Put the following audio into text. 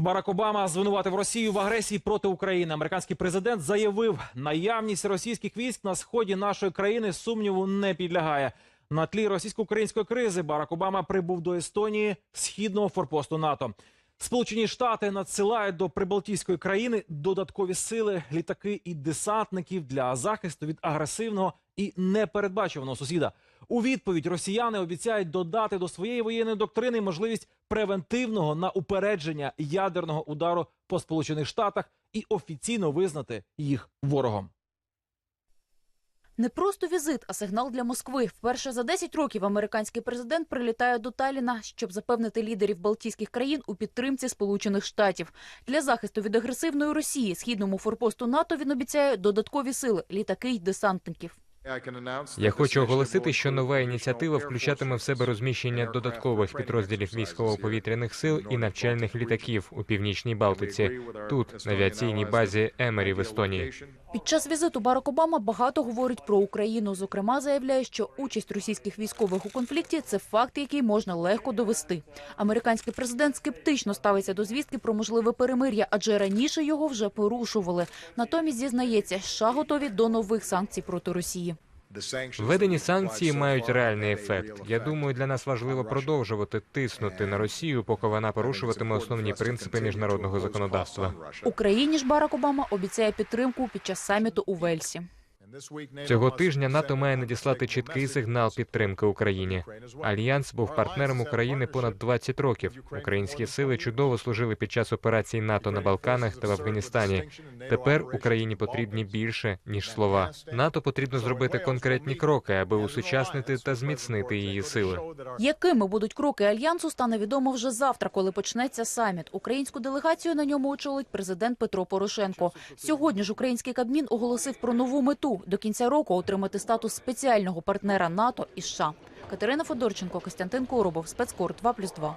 Барак Обама звинуватив Росію в агресії проти України. Американський президент заявив, наявність російських військ на сході нашої країни сумніву не підлягає. На тлі російсько-української кризи Барак Обама прибув до Естонії, східного форпосту НАТО. Сполучені Штати надсилають до прибалтійської країни додаткові сили, літаки і десантників для захисту від агресивного і непередбачуваного сусіда. У відповідь росіяни обіцяють додати до своєї воєнної доктрини можливість превентивного на упередження ядерного удару по Сполучених Штатах і офіційно визнати їх ворогом. Не просто візит, а сигнал для Москви. Вперше за 10 років американський президент прилітає до Таліна, щоб запевнити лідерів Балтійських країн у підтримці Сполучених Штатів. Для захисту від агресивної Росії східному форпосту НАТО він обіцяє додаткові сили, літаки й десантників. Я хочу оголосити, що нова ініціатива включатиме в себе розміщення додаткових підрозділів військово-повітряних сил і навчальних літаків у північній Балтиці, тут на авіаційній базі Емері в Естонії. Під час візиту Барак Обама багато говорить про Україну. Зокрема, заявляє, що участь російських військових у конфлікті це факт, який можна легко довести. Американський президент скептично ставиться до звістки про можливе перемир'я, адже раніше його вже порушували. Натомість зізнається, США готові до нових санкцій проти Росії. Введені санкції мають реальний ефект. Я думаю, для нас важливо продовжувати тиснути на Росію, поки вона порушуватиме основні принципи міжнародного законодавства. Україні ж Барак Обама обіцяє підтримку під час саміту у Вельсі. Цього тижня НАТО має надіслати чіткий сигнал підтримки Україні. Альянс був партнером України понад 20 років. Українські сили чудово служили під час операцій НАТО на Балканах та в Афганістані. Тепер Україні потрібні більше ніж слова. НАТО потрібно зробити конкретні кроки, аби усучаснити та зміцнити її сили. Якими будуть кроки альянсу, стане відомо вже завтра, коли почнеться саміт. Українську делегацію на ньому очолить президент Петро Порошенко. Сьогодні ж український кабмін оголосив про нову мету до кінця року отримати статус спеціального партнера НАТО і США. Катерина Федорченко, Костянтин Коробов, спецкор 2+,2.